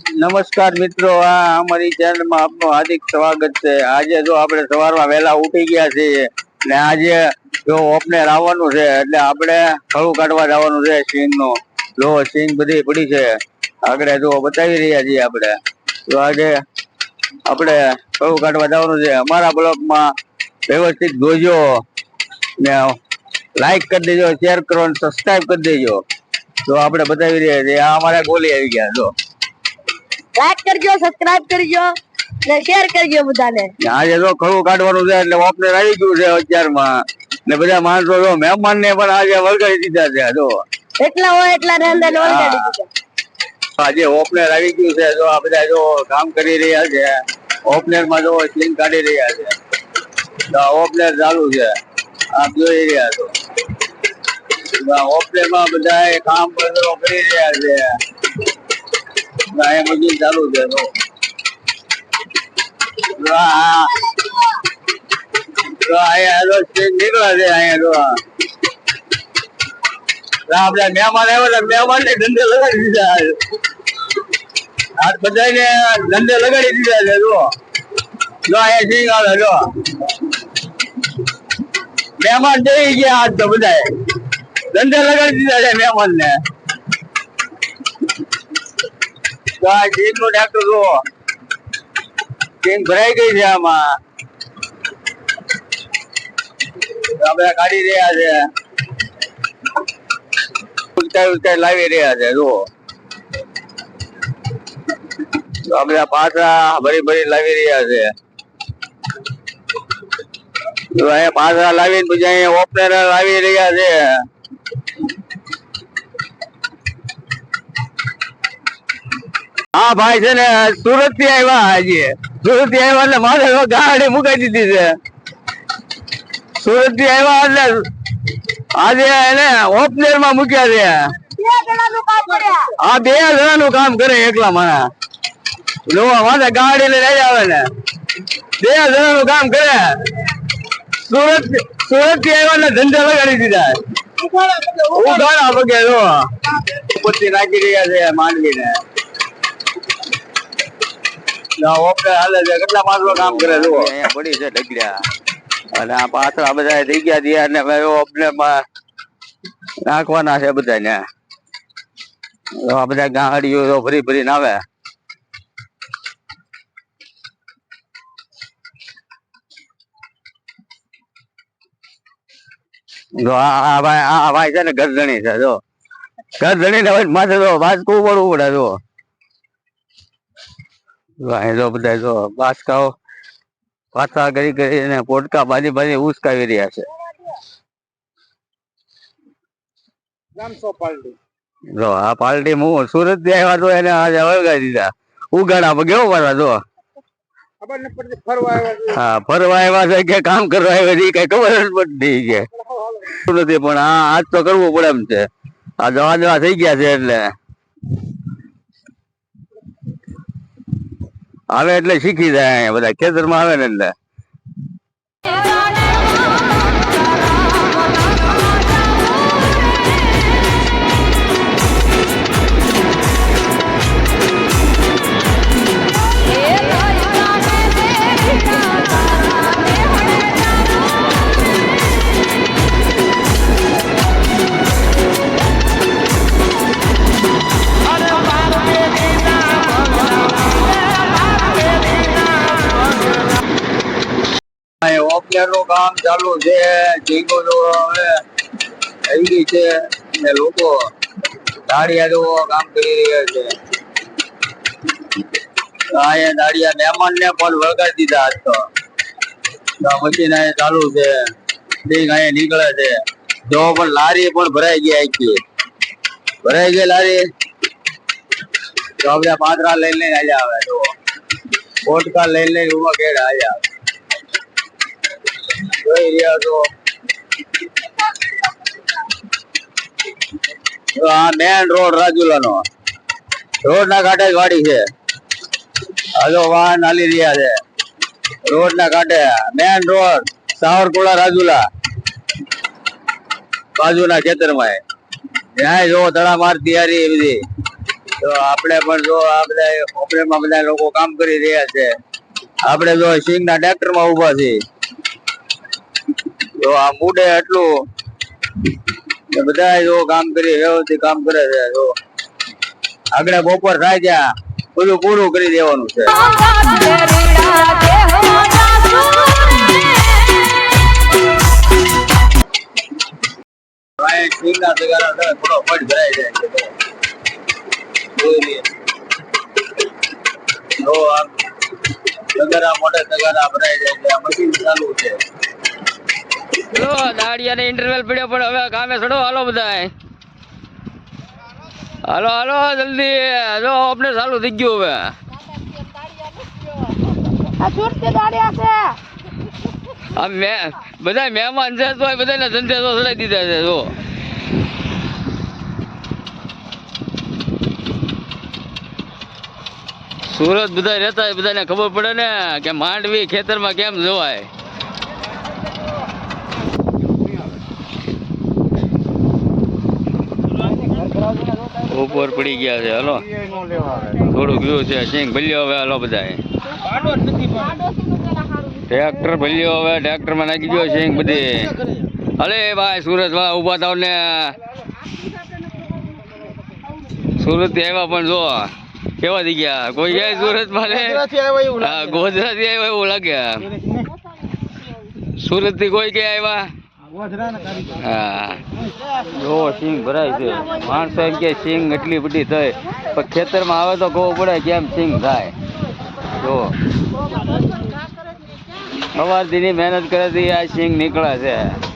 નમસ્કાર મિત્રો, આ અમારી ચેનલમાં આપનું હાર્દિક સ્વાગત છે. આજે જો આપણે સવારમાં વહેલા ઉઠી ગયા છીએ, ને આજે જો ઓપનેર આવવાનું છે, એટલે આપણે ખળું કાઢવા જવાનું છે સિંગનું જો સિંગ બધી પડી છે, આગળ જો બતાવી રહ્યા છીએ આપણે. તો આજે આપણે ખળું કાઢવા જવાનું છે. અમારા બ્લોગમાં વ્યવસ્થિત જોજો, ને લાઈક કરી દેજો શેર કરો, અને સબસ્ક્રાઈબ કરી દેજો. તો આપણે બતાવી રહ્યા છીએ. આ અમારા ગોલી આવી ગયા, જો. લાઈક કરજો સબસ્ક્રાઇબ કરજો ને શેર કરજો બધાને. આજે તો ખરું કાઢવાનું છે એટલે ઓપનર આવી ગયું છે અત્યારમાં. ને બધા માણસો જો મહેમાન ને પણ આજે વળગાડી દીધા છે જો. એટલા હોય એટલા ને અંદર વળગાડી દીધા. આજે ઓપનર આવી ગયું છે જો આ બધા જો કામ કરી રહ્યા છે. ઓપનરમાં જો સ્લિંગ કાઢી રહ્યા છે. તો ઓપનર ચાલુ છે. આપ જોઈ રહ્યા છો. ઓપનરમાં બધા કામ કરી રહ્યા છે. અહીંયા બધું ચાલુ છે મહેમાન ને ધંધે લગાડી દીધા છે. જો જો અહીંયા સિંગ આવે જો મહેમાન જઈ ગયા હાથ તો બધા ધંધે લગાડી દીધા છે મહેમાન ને આ નું ડાક્ટર જો સિંગ ભરાઈ ગઈ છે આમાં? તો આ કાઢી રહ્યા છે. ઉલટાઈ ઉલટાઈ લાવી રહ્યા છે, જુઓ. તો પાછા ભરી ભરી લાવી રહ્યા છે. અહીંયા પાછા લાવીને પછી અહીંયા ઓપનર લાવી રહ્યા છે. હા ભાઈ છે ને સુરતથી આવ્યા હજી. સુરતથી આવ્યા એટલે મારે ગાડી મુકાઈ દીધી છે. સુરતથી આવ્યા એટલે આજે એને ઓપનરમાં મૂક્યા છે. આ બે જણા નું કામ કરે એકલા મારા માથે ગાડી લઈને આવી ને. બે જણા નું કામ કરે. સુરત સુરતથી આવ્યા એટલે ધંધા લગાડી દીધા. ઉઘાડા પગે જો ઉપરથી નાખી રહ્યા છે માંડવી ને ઓપનર હાલે છે. કેટલા માણસો કામ કરે જો છે અને આ પાછળ બધા થઈ ગયા દિયા અને નાખવાના છે બધા ને આ બધા ગાડીઓ તો ભરી ભરીને આવે. જો આ ભાઈ આ ભાઈ છે ને ગરદણી છે જો ગરદણી ને માથે તો વાંચકું પડવું પડે જો જો બધા જો બાસકાઓ પાછા કરી કરીને પોટકા બાજી બાજી ઉસકાવી રહ્યા છે. જો આ પાર્ટી હું સુરતથી આવ્યા તો એને આજે દીધા. ઉગાડા કેવો મારા જો. હા ફરવા આવ્યા છે કે કામ કરવા આવ્યા છે કઈ ખબર જ પડતી કે. નથી પણ આ આજ તો કરવું પડે એમ છે. આ જવા જવા થઈ ગયા છે એટલે. આવે એટલે શીખી જાય અહીંયા બધા ખેતરમાં આવે ને એટલે અહીંયા કામ ચાલુ છે જીગો તો હવે થઈ ગઈ છે ને લોકો દાળિયા જો કામ કરી રહ્યા છે. અહીંયા દાળિયા મહેમાન ને પણ વળગાડી દીધા આજ તો. મશીન અહીંયા ચાલુ છે. ડીંગ અહીંયા નીકળે છે. જો પણ લારી પણ ભરાઈ ગઈ આખી. ભરાઈ ગઈ લારી. તો આપણે પાત્રા લઈને લઈને આવ્યા આવે જો બોટકા લઈને લઈને ઊભા કેડા આવ્યા આવે. જોઈ રહ્યા છો આ મેન રોડ રાજુલા નો રોડ ના કાંઠે વાડી છે. હજો વાહન હાલી રહ્યા છે. રોડ ના કાંઠે મેન રોડ સાવરકુડા રાજુલા. બાજુના ખેતરમાં ત્યાં જો તડામાર તૈયારી એ બધી. તો આપણે પણ જો આ બધા ઓપરેમાં બધા લોકો કામ કરી રહ્યા છે. આપણે જો સિંગના ટ્રેક્ટરમાં ઊભા છીએ. જો આ મૂડે એટલું બધા જો કામ કરી વ્યવસ્થિત કામ કરે છે, જો. આગળ બપોર થાય ત્યાં, બધું પૂરું કરી દેવાનું છે. થોડો જાય છે તગારા મોટા તગારા ભરાઈ જાય છે મશીન ચાલુ છે. દાડિયાને ઇન્ટરવેલ પડ્યો પણ હવે કામે ચડો. હાલો બધા હાલો હાલો જલ્દી. જો આપણે ચાલુ થઈ ગયું હવે. બધા મહેમાન છે તો બધાને ચડાવી દીધા છે જો. સુરત બધા રહેતા બધાને ખબર પડે ને કે માંડવી ખેતરમાં કેમ જોવાય. ઉપર પડી ગયા છે હલો. થોડુંક વ્યૂ છે સિંગ ભલ્યો હવે હલો બધા ટ્રેક્ટર ભલ્યો હવે ટ્રેક્ટરમાં નાખી ગયો સિંગ બધી. અરે ભાઈ સુરત વાળા ઊભા થાવ ને. સુરતથી આવ્યા પણ જો કેવા થઈ ગયા? કોઈ જાય સુરતમાં ગોધરા થી આવ્યા એવું લાગે. સુરતથી કોઈ ક્યાં આવ્યા? હા. જો સિંગ ભરાય છે. માણસો એમ કે સિંગ એટલી બધી થાય. પણ ખેતરમાં આવે તો ખબર પડે કેમ સિંગ થાય. જો. સવારથી મહેનત કરે આ સિંગ નીકળે છે.